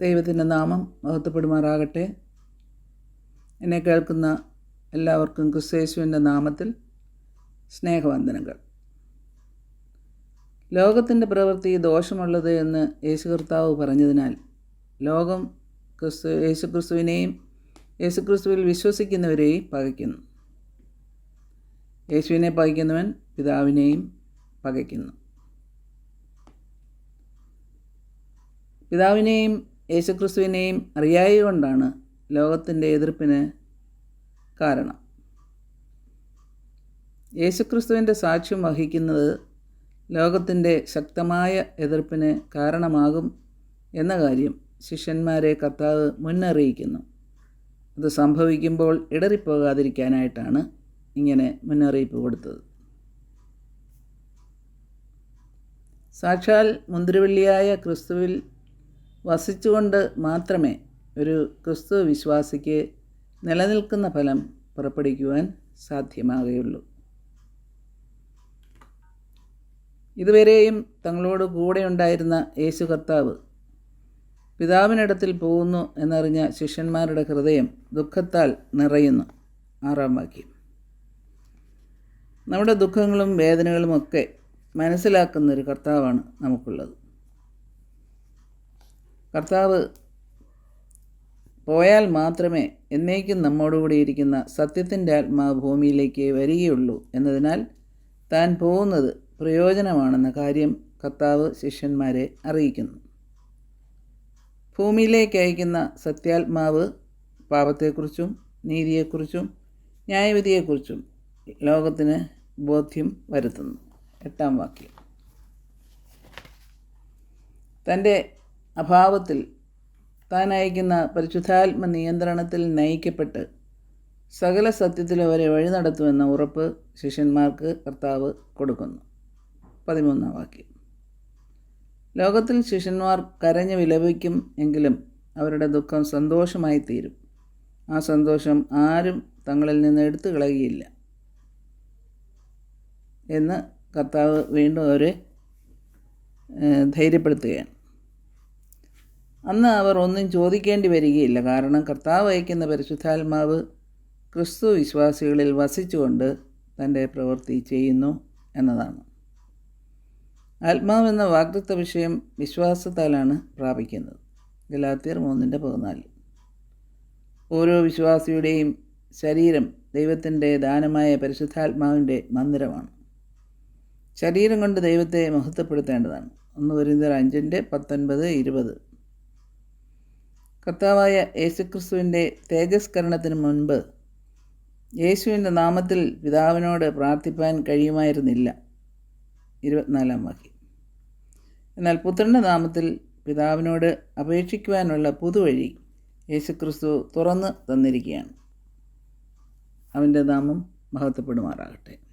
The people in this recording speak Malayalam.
ദൈവത്തിന്റെ നാമം മഹത്വപ്പെടുമാറാകട്ടെ. എന്നെ കേൾക്കുന്ന എല്ലാവർക്കും ക്രിസ്തേശുവിന്റെ നാമത്തിൽ സ്നേഹവന്ദനങ്ങൾ. ലോകത്തിന്റെ പ്രവൃത്തി ദോഷമുള്ളത് എന്ന് യേശു കർത്താവ് പറഞ്ഞതിനാൽ ലോകം ക്രിസ്തു യേശുക്രിസ്തുവിനെയും യേശുക്രിസ്തുവിൽ യേശു ക്രിസ്തുവിൽ വിശ്വസിക്കുന്നവരെയും പകയ്ക്കുന്നു. യേശുവിനെ പകയ്ക്കുന്നവൻ പിതാവിനെയും പകയ്ക്കുന്നു. പിതാവിനെയും യേശുക്രിസ്തുവിനെയും അറിയായ കൊണ്ടാണ് ലോകത്തിന്റെ എതിർപ്പിന് കാരണം. യേശുക്രിസ്തുവിന്റെ സാക്ഷ്യം വഹിക്കുന്നത് ലോകത്തിന്റെ ശക്തമായ എതിർപ്പിന് കാരണമാകും എന്ന കാര്യം ശിഷ്യന്മാരെ കർത്താവ് മുന്നറിയിക്കുന്നു. അത് സംഭവിക്കുമ്പോൾ ഇടറിപ്പോകാതിരിക്കാനായിട്ടാണ് ഇങ്ങനെ മുന്നറിയിപ്പ് കൊടുത്തത്. സാക്ഷാൽ മുന്തിരിവള്ളിയായ ക്രിസ്തുവിൽ വസിച്ചുകൊണ്ട് മാത്രമേ ഒരു ക്രിസ്തു വിശ്വാസിക്ക് നിലനിൽക്കുന്ന ഫലം പുറപ്പെടുവിക്കുവാൻ സാധ്യമാകുകയുള്ളൂ. ഇതുവരെയും തങ്ങളോട് കൂടെ ഉണ്ടായിരുന്ന യേശു കർത്താവ് പിതാവിനിടത്തിൽ പോകുന്നു എന്നറിഞ്ഞ ശിഷ്യന്മാരുടെ ഹൃദയം ദുഃഖത്താൽ നിറയുന്നു. ആറാം വാക്യം. നമ്മുടെ ദുഃഖങ്ങളും വേദനകളുമൊക്കെ മനസ്സിലാക്കുന്ന ഒരു കർത്താവാണ് നമുക്കുള്ളത്. കർത്താവ് പോയാൽ മാത്രമേ എന്നേക്കും നമ്മോടുകൂടി ഇരിക്കുന്ന സത്യത്തിന്റെ ആത്മാവ് ഭൂമിയിലേക്ക് വരികയുള്ളൂ എന്നതിനാൽ താൻ പോകുന്നത് പ്രയോജനമാണെന്ന കാര്യം കർത്താവ് ശിഷ്യന്മാരെ അറിയിക്കുന്നു. ഭൂമിയിലേക്ക് അയക്കുന്ന സത്യാത്മാവ് പാപത്തെക്കുറിച്ചും നീതിയെക്കുറിച്ചും ന്യായവിധിയെക്കുറിച്ചും ലോകത്തിന് ബോധ്യം വരുത്തുന്നു. എട്ടാം വാക്യം. തന്റെ അഭാവത്തിൽ താൻ അയക്കുന്ന പരിശുദ്ധാത്മ നിയന്ത്രണത്തിൽ നയിക്കപ്പെട്ട് സകല സത്യത്തിൽ അവരെ വഴി നടത്തുമെന്ന ഉറപ്പ് ശിഷ്യന്മാർക്ക് കർത്താവ് കൊടുക്കുന്നു. പതിമൂന്നാം വാക്യം. ലോകത്തിൽ ശിഷ്യന്മാർ കരഞ്ഞു വിലപിക്കും എങ്കിലും അവരുടെ ദുഃഖം സന്തോഷമായി തീരും ആ സന്തോഷം ആരും തങ്ങളിൽ നിന്ന് എടുത്തു കളയുകയില്ല എന്ന് കർത്താവ് വീണ്ടും അവരെ ധൈര്യപ്പെടുത്തുകയാണ്. അന്ന് അവർ ഒന്നും ചോദിക്കേണ്ടി വരികയില്ല. കാരണം കർത്താവ് അയക്കുന്ന പരിശുദ്ധാത്മാവ് ക്രിസ്തു വിശ്വാസികളിൽ വസിച്ചുകൊണ്ട് തന്റെ പ്രവൃത്തി ചെയ്യുന്നു എന്നതാണ്. ആത്മാവെന്ന വാഗ്ദത്ത വിഷയം വിശ്വാസത്താലാണ് പ്രാപിക്കുന്നത്. ഗലാത്തിയർ മൂന്നിന്റെ പതിനാല്. ഓരോ വിശ്വാസിയുടെയും ശരീരം ദൈവത്തിന്റെ ദാനമായ പരിശുദ്ധാത്മാവിന്റെ മന്ദിരമാണ്. ശരീരം കൊണ്ട് ദൈവത്തെ മഹത്വപ്പെടുത്തേണ്ടതാണ്. ഒന്ന് വരുന്നവർ അഞ്ചിന്റെ പത്തൊൻപത് ഇരുപത്. കർത്താവായ യേശുക്രിസ്തുവിന്റെ തേജസ്കരണത്തിന് മുൻപ് യേശുവിന്റെ നാമത്തിൽ പിതാവിനോട് പ്രാർത്ഥിപ്പാൻ കഴിയുമായിരുന്നില്ല. ഇരുപത്തിനാലാം വാക്യം. എന്നാൽ പുത്രന്റെ നാമത്തിൽ പിതാവിനോട് അപേക്ഷിക്കുവാനുള്ള പുതുവഴി യേശുക്രിസ്തു തുറന്ന് തന്നിരിക്കുകയാണ്. അവന്റെ നാമം മഹത്വപ്പെടുമാറാകട്ടെ.